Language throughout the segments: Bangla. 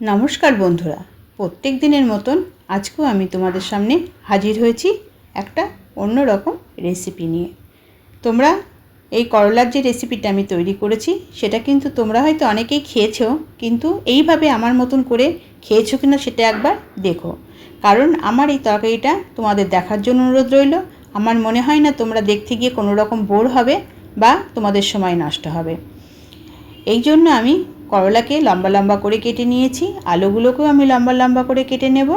নমস্কার বন্ধুরা। প্রত্যেক দিনের মতন আজকেও আমি তোমাদের সামনে হাজির হয়েছি একটা অন্য রকম রেসিপি নিয়ে। তোমরা এই করলার যে রেসিপিটা আমি তৈরি করেছি, সেটা কিন্তু তোমরা হয়তো অনেকেই খেয়েছো কিন্তু এইভাবে আমার মতন করে খেয়েছো কিনা সেটা একবার দেখো। কারণ আমার এই তরকারিটা তোমাদের দেখার জন্য অনুরোধ রইল। আমার মনে হয় না তোমরা দেখতে গিয়ে কোনো রকম বোর হবে বা তোমাদের সময় নষ্ট হবে। এই জন্য আমি করলাকে লম্বা লম্বা করে কেটে নিয়েছি, আলুগুলোকেও আমি লম্বা লম্বা করে কেটে নেব,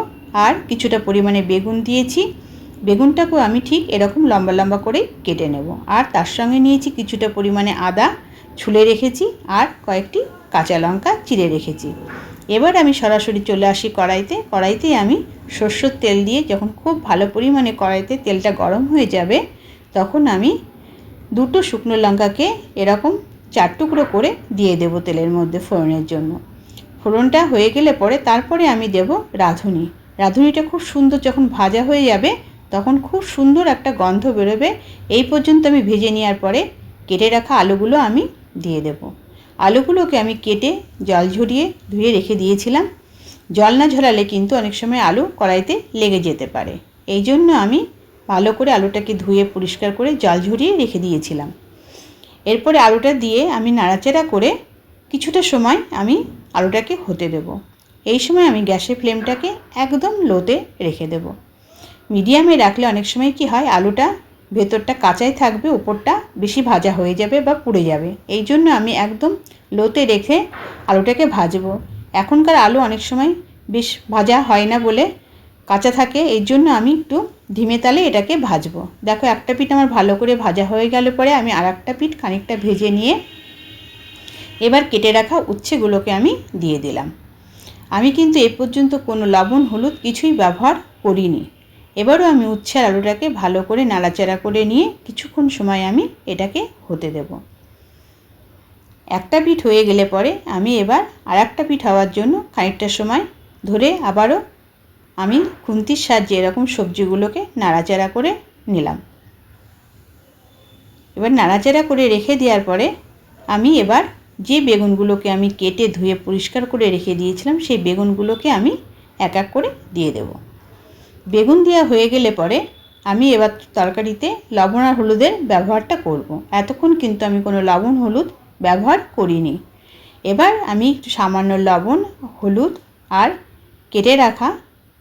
আর কিছুটা পরিমাণে বেগুন দিয়েছি। বেগুনটাকেও আমি ঠিক এরকম লম্বা লম্বা করে কেটে নেব। আর তার সঙ্গে নিয়েছি কিছুটা পরিমাণে আদা ছুলে রেখেছি, আর কয়েকটি কাঁচা লঙ্কা চিড়ে রেখেছি। এবার আমি সরাসরি চলে আসি কড়াইতে। কড়াইতে আমি সর্ষের তেল দিয়ে যখন খুব ভালো পরিমাণে কড়াইতে তেলটা গরম হয়ে যাবে, তখন আমি দুটো শুকনো লঙ্কাকে এরকম চার টুকরো করে দিয়ে দেব তেলের মধ্যে ফোড়নের জন্য। ফোড়নটা হয়ে গেলে পরে তারপরে আমি দেব রাঁধুনি। রাঁধুনিটা খুব সুন্দর যখন ভাজা হয়ে যাবে, তখন খুব সুন্দর একটা গন্ধ বেরোবে। এই পর্যন্ত আমি ভেজে নেওয়ার পরে কেটে রাখা আলুগুলো আমি দিয়ে দেব। আলুগুলোকে আমি কেটে জল ঝরিয়ে ধুয়ে রেখে দিয়েছিলাম। জল না ঝরালে কিন্তু অনেক সময় আলু কড়াইতে লেগে যেতে পারে। এই জন্য আমি ভালো করে আলুটাকে ধুয়ে পরিষ্কার করে জল ঝরিয়ে রেখে দিয়েছিলাম। এরপরে আলুটা দিয়ে আমি নাড়াচাড়া করে কিছুটা সময় আমি আলুটাকে হতে দেব। এই সময় আমি গ্যাসের ফ্লেমটাকে একদম লোতে রেখে দেব। মিডিয়ামে রাখলে অনেক সময় কি হয়, আলুটা ভেতরটা কাঁচাই থাকবে, উপরটা বেশি ভাজা হয়ে যাবে বা পুড়ে যাবে। এই জন্য আমি একদম লোতে রেখে আলুটাকে ভাজবো। এখনকার আলু অনেক সময় বেশ ভাজা হয় না বলে কাঁচা থাকে, এই জন্য আমি একটু ধিমে তালে এটাকে ভাজবো। দেখো একটা পিঠ আমার ভালো করে ভাজা হয়ে গেল পরে আমি আর একটা পিঠ খানিকটা ভেজে নিয়ে এবার কেটে রাখা উচ্ছেগুলোকে আমি দিয়ে দিলাম। আমি কিন্তু এ পর্যন্ত কোনো লবণ, হলুদ কিছুই ব্যবহার করিনি। এবারও আমি উচ্ছে আলুটাকে ভালো করে নাড়াচাড়া করে নিয়ে কিছুক্ষণ সময় আমি এটাকে হতে দেব। একটা পিঠ হয়ে গেলে পরে আমি এবার আর একটা পিঠ হওয়ার জন্য খানিকটা সময় ধরে আবারও আমি খুন্তির সাহায্যে এরকম সবজিগুলোকে নাড়াচাড়া করে নিলাম। এবার নাড়াচাড়া করে রেখে দেওয়ার পরে আমি এবার যে বেগুনগুলোকে আমি কেটে ধুয়ে পরিষ্কার করে রেখে দিয়েছিলাম, সেই বেগুনগুলোকে আমি এক এক করে দিয়ে দেব। বেগুন দেওয়া হয়ে গেলে পরে আমি এবার তরকারিতে লবণ আর হলুদের ব্যবহারটা করব। এতক্ষণ কিন্তু আমি কোনো লবণ হলুদ ব্যবহার করিনি। এবার আমি একটু সামান্য লবণ, হলুদ আর কেটে রাখা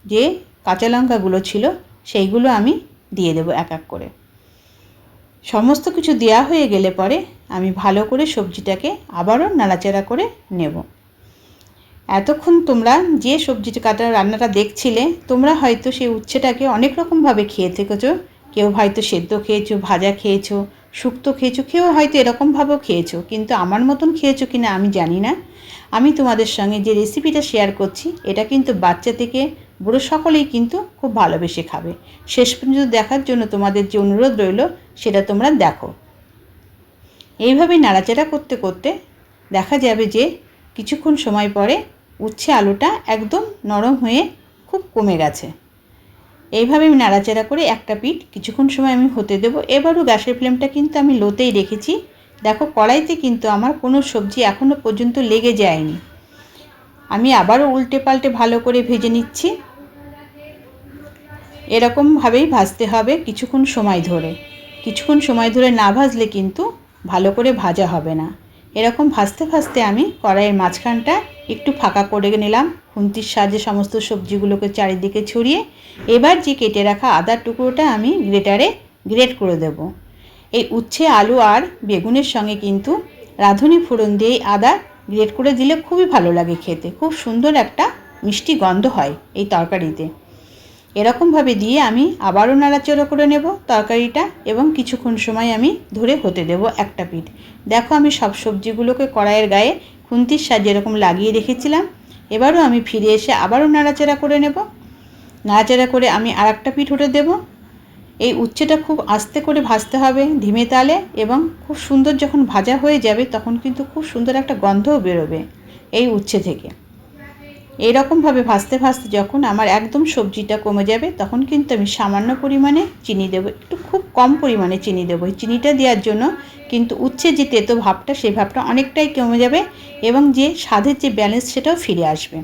যে কাঁচা লঙ্কাগুলো ছিল, সেইগুলো আমি দিয়ে দেবো এক এক করে। সমস্ত কিছু দেওয়া হয়ে গেলে পরে আমি ভালো করে সবজিটাকে আবারও নাড়াচাড়া করে নেব। এতক্ষণ তোমরা যে সবজিটা কাটা রান্নাটা দেখছিলে, তোমরা হয়তো সেই উচ্ছেটাকে অনেক রকমভাবে খেয়ে থেকেছো। কেউ হয়তো সেদ্ধ খেয়েছো, ভাজা খেয়েছো, শুক্তো খেয়েছো, কেউ হয়তো এরকমভাবেও খেয়েছো, কিন্তু আমার মতন খেয়েছো কি না আমি জানি না। আমি তোমাদের সঙ্গে যে রেসিপিটা শেয়ার করছি, এটা কিন্তু বাচ্চা থেকে বুড়ো সকলেই কিন্তু খুব ভালোবেসে খাবে। শেষ পর্যন্ত দেখার জন্য তোমাদের যে অনুরোধ রইল, সেটা তোমরা দেখো। এইভাবে নাড়াচাড়া করতে করতে দেখা যাবে যে কিছুক্ষণ সময় পরে উচ্ছে আলুটা একদম নরম হয়ে খুব কমে গেছে। এইভাবে আমি নাড়াচাড়া করে একটা পিঠ কিছুক্ষণ সময় আমি হতে দেব। এবারও গ্যাসের ফ্লেমটা কিন্তু আমি লোতেই রেখেছি। দেখো, কড়াইতে কিন্তু আমার কোনো সবজি এখনও পর্যন্ত লেগে যায়নি। আমি আবারও উল্টে পাল্টে ভালো করে ভেজে নিচ্ছি। এরকমভাবেই ভাজতে হবে কিছুক্ষণ সময় ধরে। কিছুক্ষণ সময় ধরে না ভাজলে কিন্তু ভালো করে ভাজা হবে না। এরকম ভাজতে ভাজতে আমি কড়াইয়ের মাঝখানটা একটু ফাঁকা করে নিলাম। খুন্তির সাহায্যে সমস্ত সবজিগুলোকে চারিদিকে ছড়িয়ে এবার যে কেটে রাখা আদার টুকরোটা আমি গ্রেটারে গ্রেট করে দেব। এই উচ্ছে, আলু আর বেগুনের সঙ্গে কিন্তু রাঁধুনি ফোড়ন দিয়ে আদা গ্রেট করে দিলে খুবই ভালো লাগে খেতে। খুব সুন্দর একটা মিষ্টি গন্ধ হয় এই তরকারিতে। এরকমভাবে দিয়ে আমি আবারও নাড়াচড়ো করে নেব তরকারিটা এবং কিছুক্ষণ সময় আমি ধরে হতে দেব একটা পিঠ। দেখো আমি সব সবজিগুলোকে কড়াইয়ের গায়ে খুন্তির সাহায্যে এরকম লাগিয়ে রেখেছিলাম, এবারও আমি ফিরে এসে আবারও নাড়াচাড়া করে নেব। নাড়াচাড়া করে আমি আর একটা পিঠ উঠে দেবো। এই উচ্ছেটা খুব আস্তে করে ভাজতে হবে ধিমে তালে এবং খুব সুন্দর যখন ভাজা হয়ে যাবে তখন কিন্তু খুব সুন্দর একটা গন্ধও বেরোবে এই উচ্ছে থেকে। এইরকমভাবে ভাজতে ভাজতে যখন আমার একদম সবজিটা কমে যাবে, তখন কিন্তু আমি সামান্য পরিমাণে চিনি দেবো। একটু খুব কম পরিমাণে চিনি দেবো। চিনিটা দেওয়ার জন্য কিন্তু উচ্ছে যে তেতো ভাবটা সেই ভাবটা অনেকটাই কমে যাবে এবং যে স্বাদের যে ব্যালেন্স সেটাও ফিরে আসবে।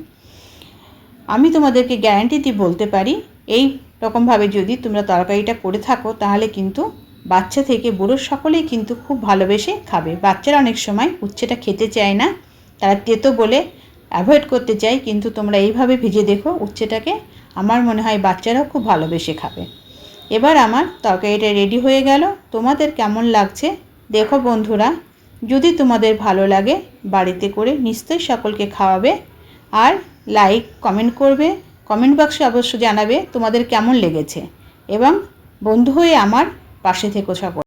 আমি তোমাদেরকে গ্যারান্টি দিয়ে বলতে পারি, এই রকমভাবে যদি তোমরা তরকারিটা করে থাকো, তাহলে কিন্তু বাচ্চা থেকে বুড়ো সকলেই কিন্তু খুব ভালোবেসে খাবে। বাচ্চারা অনেক সময় উচ্ছেটা খেতে চায় না। তারা তেতো বলে অ্যাভয়েড করতে চাই, কিন্তু তোমরা এইভাবে ভেজে দেখো, উচ্ছেটাকে আমার মনে হয় বাচ্চারাও খুব ভালোবেসে খাবে। এবার আমার তরকারিটা রেডি হয়ে গেল। তোমাদের কেমন লাগছে? দেখো বন্ধুরা, যদি তোমাদের ভালো লাগে, বাড়িতে করে নিশ্চয়ই সকলকে খাওয়াবে। আর লাইক কমেন্ট করবে। কমেন্ট বক্সে অবশ্য জানাবে তোমাদের কেমন লেগেছে। এবং বন্ধু হয়ে আমার পাশে থেকো সকল।